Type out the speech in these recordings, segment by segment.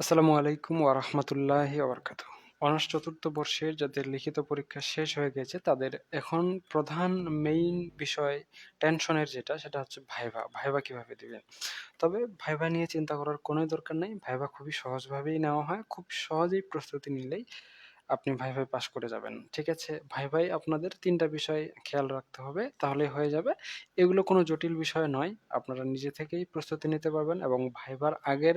আসসালামু আলাইকুম ওয়া রাহমাতুল্লাহি ওয়া বারাকাতুহু। অনার্স চতুর্থ বর্ষের যাদের লিখিত পরীক্ষা শেষ হয়ে গেছে তাদের এখন প্রধান মেইন বিষয় টেনশনের যেটা সেটা হচ্ছে ভাইভা। ভাইভা কীভাবে দিবেন? তবে ভাইভা নিয়ে চিন্তা করার কোনো দরকার নাই। ভাইভা খুবই সহজভাবেই নেওয়া হয়। খুব সহজেই প্রস্তুতি নিলেই আপনি ভাইভায় পাস করে যাবেন। ঠিক আছে? ভাইভায় আপনাদের ৩ টা বিষয় খেয়াল রাখতে হবে, তাহলেই হয়ে যাবে। এগুলো কোনো জটিল বিষয় নয়। আপনারা নিজে থেকেই প্রস্তুতি নিতে পারবেন এবং ভাইভার আগের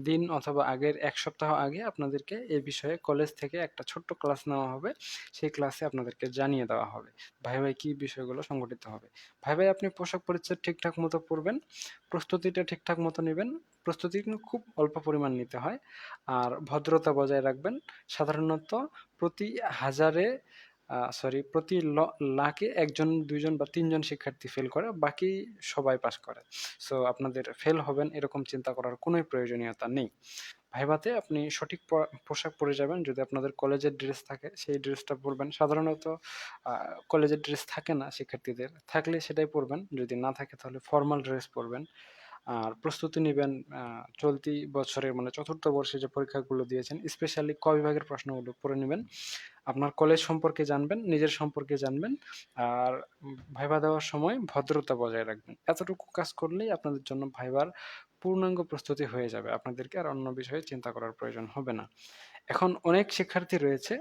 দিন অথবা আগের এক সপ্তাহ আগে আপনাদেরকে এ বিষয়ে কলেজ থেকে একটা ছোট্ট ক্লাস নেওয়া হবে। সেই ক্লাসে আপনাদেরকে জানিয়ে দেওয়া হবে। ভাই ভাই কী বিষয়গুলো সংগঠিত হবে। ভাই ভাই আপনি পোশাক পরিচ্ছদ ঠিকঠাক মতো পড়বেন, প্রস্তুতিটা ঠিকঠাক মতো নিবেন। প্রস্তুতি কিন্তু খুব অল্প পরিমাণ নিতে হয়। আর ভদ্রতা বজায় রাখবেন। সাধারণত প্রতি হাজারে সরি প্রতি লাখে ১ জন, ২ বা তিনজন শিক্ষার্থী ফেল করে। বাকি সবাই পাস করে। সো আপনাদের ফেল হবেন এরকম চিন্তা করার কোনোই প্রয়োজনীয়তা নেই। ভাইভাতে আপনি সঠিক পোশাক পরে যাবেন। যদি আপনাদের কলেজের ড্রেস থাকে সেই ড্রেসটা পরবেন। সাধারণত কলেজের ড্রেস থাকে না শিক্ষার্থীদের। থাকলে সেটাই পরবেন। যদি না থাকে তাহলে ফরমাল ড্রেস পরবেন। আর প্রস্তুতি নিবেন চলতি বছরের মানে চতুর্থ বর্ষে যে পরীক্ষাগুলো দিয়েছেন স্পেশালি ক বিভাগের প্রশ্নগুলো পড়ে নিবেন। আপনার কলেজ সম্পর্কে জানবেন, নিজের সম্পর্কে জানবেন। আর ভাইভা দেওয়ার সময় ভদ্রতা বজায় রাখবেন। এতটুকু কাজ করলেই আপনাদের জন্য ভাইবার পূর্ণাঙ্গ প্রস্তুতি হয়ে যাবে। আপনাদেরকে আর অন্য বিষয়ে চিন্তা করার প্রয়োজন হবে না। এখন অনেক শিক্ষার্থী রয়েছে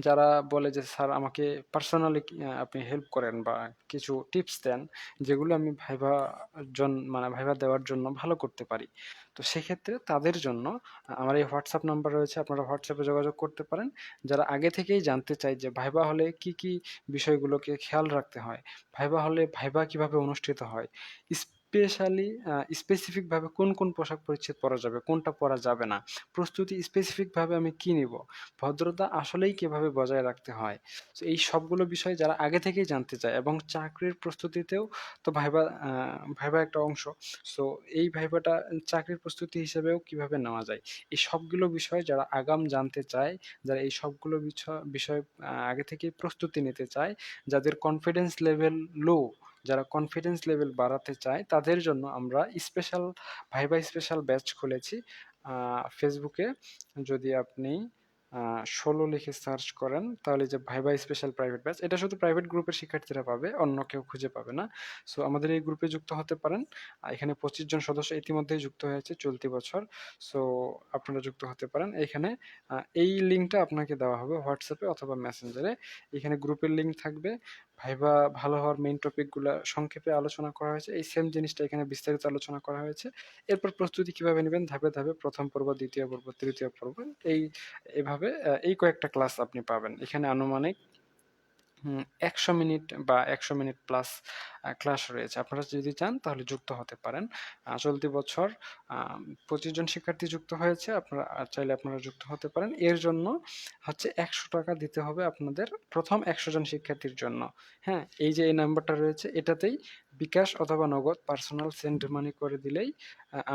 যারা বলে যে, "স্যার আমাকে পার্সোনালি আপনি হেল্প করেন বা কিছু টিপস দেন, যেগুলো আমি ভাইভা জন মানে ভাইভা দেওয়ার জন্য ভালো করতে পারি।" তো সেক্ষেত্রে তাদের জন্য আমার এই হোয়াটসঅ্যাপ নাম্বার রয়েছে। আপনারা হোয়াটসঅ্যাপে যোগাযোগ করতে পারেন। যারা আগে থেকেই জানতে চায় যে ভাইভা হলে কি, কি বিষয়গুলোকে খেয়াল রাখতে হয়? ভাইভা হলে ভাইভা কীভাবে অনুষ্ঠিত হয়? স্পেশালি আ স্পেসিফিক ভাবে কোন, কোন পোশাক পরিচ্ছদ পরা যাবে, কোনটা পরা যাবে না? প্রস্তুতি স্পেসিফিক ভাবে আমি কি নিবো? ভদ্রতা আসলেই কীভাবে বজায় রাখতে হয়? তো এই সবগুলো বিষয় যারা আগে থেকেই জানতে চায় এবং চাকরির প্রস্তুতিতেও তো ভাইভা আ ভাইভা একটা অংশ। সো এই ভাইভাটা চাকরির প্রস্তুতি হিসেবেও কীভাবে নেওয়া যায়? এই সবগুলো বিষয় যারা আগাম জানতে চায়, যারা এই সবগুলো বিষয় আ আগে থেকেই প্রস্তুতি নিতে চায়, যাদের কনফিডেন্স লেভেল লো, যারা কনফিডেন্স লেভেল বাড়াতে চায়, তাদের জন্য আমরা স্পেশাল ভাইভা স্পেশাল ব্যাচ খুলেছি। ফেসবুকে যদি আপনি ১৬ লিখে সার্চ করেন তাহলে যে ভাইভা স্পেশাল প্রাইভেট ব্যাচ এটা শুধু প্রাইভেট গ্রুপের শিক্ষার্থীরা পাবে, অন্য কেউ খুঁজে পাবে না। সো আমাদের এই গ্রুপে যুক্ত হতে পারেন। এখানে ২৫ জন সদস্য ইতিমধ্যেই যুক্ত হয়েছে চলতি বছর। সো আপনারা যুক্ত হতে পারেন। এখানে এই লিঙ্কটা আপনাকে দেওয়া হবে হোয়াটসঅ্যাপে অথবা মেসেঞ্জারে। এখানে গ্রুপের লিঙ্ক থাকবে। ভাইভা ভালো হওয়ার মেইন টপিকগুলা সংক্ষেপে আলোচনা করা হয়েছে। এই সেম জিনিসটা এখানে বিস্তারিত আলোচনা করা হয়েছে। এরপর প্রস্তুতি কীভাবে নিবেন ধাপে, ধাপে প্রথম পর্ব, দ্বিতীয় পর্ব, তৃতীয় পর্ব এই এভাবে আ এই কয়েকটা ক্লাস আপনি পাবেন। এখানে আনুমানিক একশো মিনিট বা ১০০ মিনিট প্লাস ক্লাস রয়েছে। আপনারা যদি চান তাহলে যুক্ত হতে পারেন। চলতি বছর পঁচিশ জন শিক্ষার্থী যুক্ত হয়েছে। আপনারা, চাইলে আপনারা যুক্ত হতে পারেন। এর জন্য হচ্ছে ৳১০০ দিতে হবে আপনাদের ১ম ১০০ জন শিক্ষার্থীর জন্য। হ্যাঁ? এই যে এই নাম্বারটা রয়েছে এটাতেই বিকাশ অথবা নগদ পার্সোনাল সেন্ড মানি করে দিলেই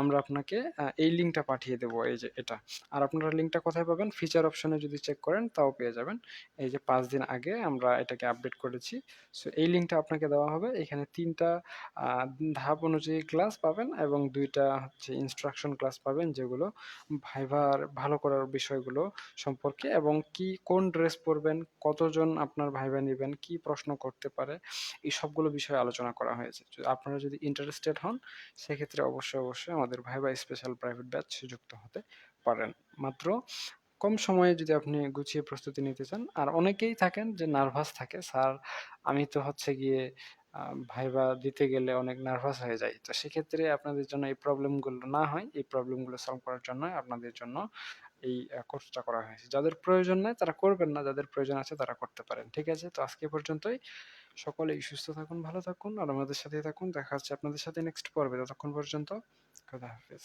আমরা আপনাকে এই লিঙ্কটা পাঠিয়ে দেবো এই যে এটা। আর আপনারা লিঙ্কটা কোথায় পাবেন? ফিচার অপশনে যদি চেক করেন তাও পেয়ে যাবেন। এই যে পাঁচ দিন আগে আমরা এটাকে আপডেট করেছি। সো এই লিঙ্কটা আপনাকে দেওয়া হবে। এখানে তিনটা ধাপ অনুযায়ী ক্লাস পাবেন এবং দুইটা হচ্ছে ইনস্ট্রাকশন ক্লাস পাবেন যেগুলো ভাইভার ভালো করার বিষয়গুলো সম্পর্কে এবং কি কোন ড্রেস পরবেন, কতজন আপনার ভাইবা নেবেন কি প্রশ্ন করতে পারে এই সবগুলো বিষয়ে আলোচনা করা হয়েছে। আপনারা যদি ইন্টারেস্টেড হন সেক্ষেত্রে অবশ্যই, অবশ্যই আমাদের ভাইবা স্পেশাল প্রাইভেট ব্যাচ যুক্ত হতে পারেন। মাত্র কম সময়ে যদি আপনি গুছিয়ে প্রস্তুতি নিতে চান আর অনেকেই থাকেন যে নার্ভাস থাকে, "স্যার আমি তো হচ্ছে গিয়ে আ ভাইভা দিতে গেলে অনেক নার্ভাস হয়ে যাই।" তো সেক্ষেত্রে আপনাদের জন্য এই প্রবলেমগুলো না হয়, এই প্রবলেমগুলো সলভ করার জন্য আপনাদের জন্য এই কোর্সটা করা হয়েছে। যাদের প্রয়োজন নাই তারা করবেন না, যাদের প্রয়োজন আছে তারা করতে পারেন। ঠিক আছে? তো আজকে পর্যন্তই। সকলেই সুস্থ থাকুন, ভালো থাকুন আর আমাদের সাথেই থাকুন। দেখা হচ্ছে আপনাদের সাথে নেক্সট পর্বে। ততক্ষণ পর্যন্ত খোদা হাফেজ।